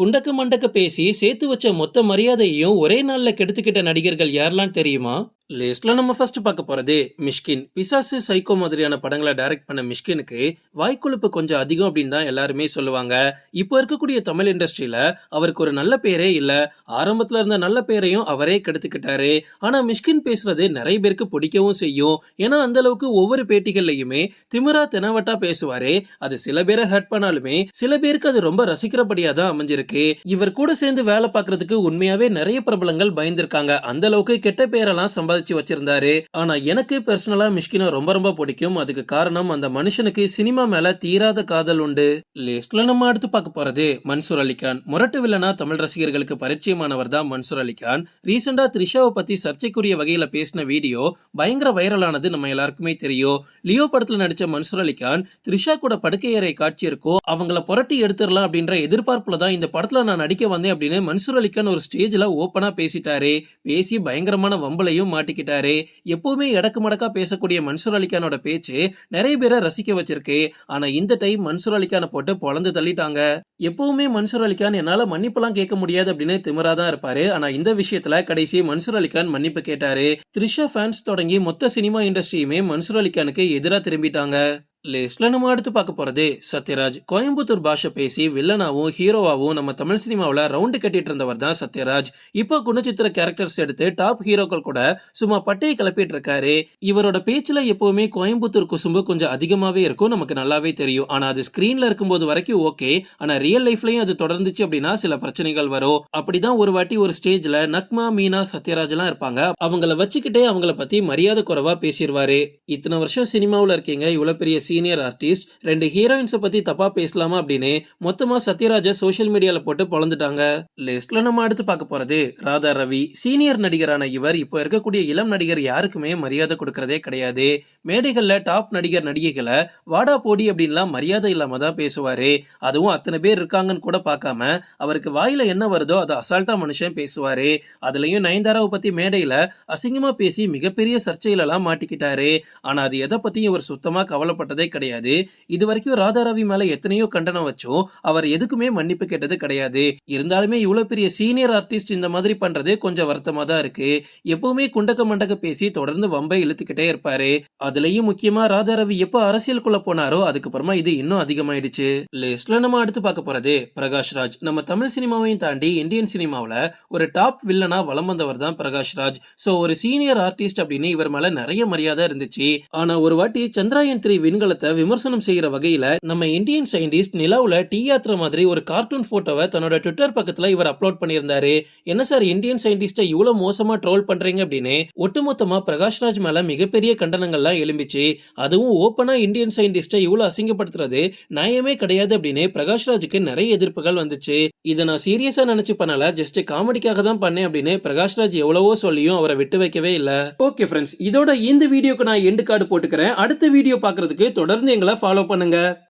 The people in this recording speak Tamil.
குண்டக்க மண்டக்க பேசி சேர்த்து வச்ச மொத்த மரியாதையையும் ஒரே நாளில் கெடுத்துக்கிட்ட நடிகர்கள் யாரெல்லாம் தெரியுமா? லிஸ்ட்ல நம்ம ஃபர்ஸ்ட் பார்க்க போறது மிஷ்கின். பிசாசு சைக்கோ மாதிரியான படங்களை டைரக்ட் பண்ண மிஷ்கினுக்கு வாய்க்குழுப்பு கொஞ்சம் அதிகம் அப்படின்னு தான் எல்லாருமே சொல்லுவாங்க. இப்போ இருக்கக்கூடிய தமிழ் இண்டஸ்ட்ரியில அவருக்கு ஒரு நல்ல பேரே இல்ல. ஆரம்பத்துல இருந்த நல்ல பேரையும் அவரே கெடுத்துக்கிட்டாரு. ஆனா மிஷ்கின் பேசுறது நிறைய பேருக்கு பிடிக்கவும் செய்யும். ஏன்னா அந்த அளவுக்கு ஒவ்வொரு பேட்டிகள்லயுமே திமிரா தெனவட்டா பேசுவாரு. அது சில பேரை ஹர்ட் பண்ணாலுமே சில பேருக்கு அது ரொம்ப ரசிக்கிறபடியா தான் அமைஞ்சிருக்கு. இவர் கூட சேர்ந்து வேலை பார்க்கறதுக்கு உண்மையாவே நிறைய பிரபலங்கள் பயந்திருக்காங்க. அந்த அளவுக்கு கெட்ட பேரெல்லாம் சம்பாதிச்சு வச்சிருந்தாரு. ஆனா எனக்கு பர்சனலா மிஷ்கினா ரொம்ப ரொம்ப பிடிக்கும். அதுக்கு காரணம் அந்த மனுஷனுக்கு சினிமா மேல தீராத காதல் உண்டு. லிஸ்ட்ல நம்ம அடுத்து பார்க்க போறது மன்சூர் அலிகான் முரட்டு வில்லனா தமிழ் ரசிகர்களுக்கு பரிச்சயமானவர் தான் மன்சூர் அலிகான் ரீசெண்டா த்ரிஷாவை பத்தி சர்ச்சைக்குரிய வகையில பேசின வீடியோ பயங்கர வைரலானது நம்ம எல்லாருக்குமே தெரியும். லியோ படத்துல நடிச்ச மன்சூர் அலிகான் த்ரிஷா கூட படுக்கை அறை காட்சி இருக்கோ அவங்கள புரட்டி எடுத்துடலாம் அப்படின்ற எதிர்பார்ப்புல தான் இந்த படத்துல நான் நடிக்க வந்தேன் அப்படின்னு மன்சூர் அலிகான் ஒரு ஸ்டேஜ்ல ஓப்பனா பேசிட்டாரு. பேசி பயங்கரமான வம்பலையும் காட்டிக்கிட்டாரு. எப்பவுமே இடக்கு மடக்கா பேசக்கூடிய மன்சூர் அலிகானோட பேச்சு நிறைய பேரை ரசிக்க வச்சிருக்கு. ஆனா இந்த டைம் மன்சூர் அலிகானை போட்டு பொழந்து தள்ளிட்டாங்க. எப்பவுமே மன்சூர் அலிகான் என்னால மன்னிப்பெல்லாம் கேட்க முடியாது அப்படின்னு திமிரா தான் இருப்பாரு. ஆனா இந்த விஷயத்துல கடைசி மன்சூர் அலிகான் மன்னிப்பு கேட்டாரு. த்ரிஷா ஃபேன்ஸ் தொடங்கி மொத்த சினிமா இண்டஸ்ட்ரியுமே மன்சூர் அலிகானுக்கு எதிராக திரும்பிட்டாங்க. லிஸ்ட்ல நம்ம அடுத்து பார்க்க போறது சத்யராஜ். கோயம்புத்தூர் பாஷை பேசி வில்லனாவும் ஹீரோவாவும் நம்ம தமிழ் சினிமாவில் ரவுண்டு கட்டிட்டு இருந்தவர் தான் சத்யராஜ். இப்போ குணச்சித்திர கேரக்டர்ஸ் எடுத்து டாப் ஹீரோக்கள் கூட சும்மா பட்டையை கிளப்பிட்டு இருக்காரு. இவரோட பேச்சுல எப்பவுமே கோயம்புத்தூர் குசும்பு கொஞ்சம் அதிகமாவே இருக்கும் நமக்கு நல்லாவே தெரியும். ஆனா அது ஸ்கிரீன்ல இருக்கும்போது வரைக்கும் ஓகே ஆனா ரியல் லைஃப்லயும் அது தொடர்ந்துச்சு அப்படின்னா சில பிரச்சனைகள் வரும். அப்படிதான் ஒரு வாட்டி ஒரு ஸ்டேஜ்ல நக்மா மீனா சத்யராஜ் எல்லாம் இருப்பாங்க. அவங்கள வச்சுக்கிட்டே அவங்கள பத்தி மரியாதை குறைவா பேசிடுவாரு இத்தனை வருஷம் சினிமாவில் இருக்கீங்க இவ்வளவு பெரிய சீனியர் ஆர்டிஸ்ட் ரெண்டு ஹீரோயின்ஸை பத்தி தப்பா பேசலாமா அப்படின்னு மொத்தமா சத்யராஜை சோஷியல் மீடியால போட்டு பொழந்துட்டாங்க. லிஸ்ட்ல நம்ம அடுத்து பார்க்க போறது ராதா ரவி சீனியர் நடிகரான இவர் இப்போ இருக்கக்கூடிய இளம் நடிகர் யாருக்குமே மரியாதை கொடுக்கறதே கிடையாது. மேடைகள்ல டாப் நடிகர் நடிகைகளை வாடா போடி அப்படின்லாம் மரியாதை இல்லாம தான் பேசுவாரு. அதுவும் அத்தனை பேர் இருக்காங்கன்னு கூட பார்க்காம அவருக்கு வாயில என்ன வருதோ அதை அசால்ட்டா மனுஷன் பேசுவாரு. அதுலயும் நயன்தாராவை பத்தி மேடையில அசிங்கமா பேசி மிகப்பெரிய சர்ச்சையிலலாம் மாட்டிக்கிட்டாரு. ஆனா அது எதை பத்தியும் இவர் சுத்தமா கவலைப்பட்டதே கிடையாது. இது வரைக்கும் ராதாரவி மேல எத்தனையோ கண்டனம் வச்சோம். அவர் எதுக்குமே மன்னிப்பு கேட்டது கிடையாது. இருந்தாலுமே இவ்வளவு பெரிய சீனியர் ஆர்டிஸ்ட் இந்த மாதிரி பண்றது கொஞ்சம் வருத்தமா தான் இருக்கு. எப்பவுமே குண்டக்க மண்டக்க பேசி தொடர்ந்து வம்பை இழுத்துக்கிட்டே இருப்பாரு. அதுலயும் முக்கியமா ராதாரவி எப்போ அரசியலுக்குள்ள போனாரோ அதுக்கப்புறமா இது இன்னும் அதிகமாயிடுச்சு. லிஸ்ட்ல நம்ம அடுத்து பார்க்க போறது பிரகாஷ் ராஜ். நம்ம தமிழ் சினிமாவையும் தாண்டி இந்தியன் சினிமாவுல ஒரு டாப் வில்லனா வலம் வந்தவர் தான் பிரகாஷ் ராஜ். சோ ஒரு சீனியர் ஆர்டிஸ்ட் அப்படின்னு இவர் மேல நிறைய மரியாதை இருந்துச்சு. ஆனா ஒரு வாட்டி சந்திராயன் த்ரீ விண்கல விண்கலத்தை விமர்சனம் செய்யற வகையில நம்ம இந்தியன் சயின்டிஸ்ட் நிலாவுல டீ யாத்திரை மாதிரி ஒரு கார்ட்டூன் போட்டோவை தன்னோட ட்விட்டர் பக்கத்துல இவர் அப்லோட் பண்ணியிருந்தாரு. என்ன சார் இந்தியன் சயின்டிஸ்டை இவ்வளவு மோசமா ட்ரோல் பண்றீங்க அப்படின்னு ஒட்டுமொத்தமா பிரகாஷ்ராஜ் மேல மிகப்பெரிய கண்டனங்கள்லாம் எழும்பிச்சு அதுவும் ஓப்பனா இந்தியன் சயின்டிஸ்டை இவ்வளவு அசிங்கப்படுத்துறது நியாயமே கிடையாது அப்படின்னு பிரகாஷ்ராஜுக்கு நிறைய எதிர்ப்புகள் வந்துச்சு. இதை நான் சீரியஸா நினைச்சு பண்ணல ஜஸ்ட் காமெடிக்காக தான் பண்ணேன் அப்படின்னு பிரகாஷ்ராஜ் எவ்வளவோ சொல்லியும் அவரை விட்டு வைக்கவே இல்ல. ஓகே ஃப்ரெண்ட்ஸ் இதோட இந்த வீடியோக்கு நான் எண்டு கார்டு போட்டுக்கிறேன். அடுத்த வீடியோ பார்க்கிறதுக்கு தொடர்ந்து எங்களை ஃபாலோ பண்ணுங்கள்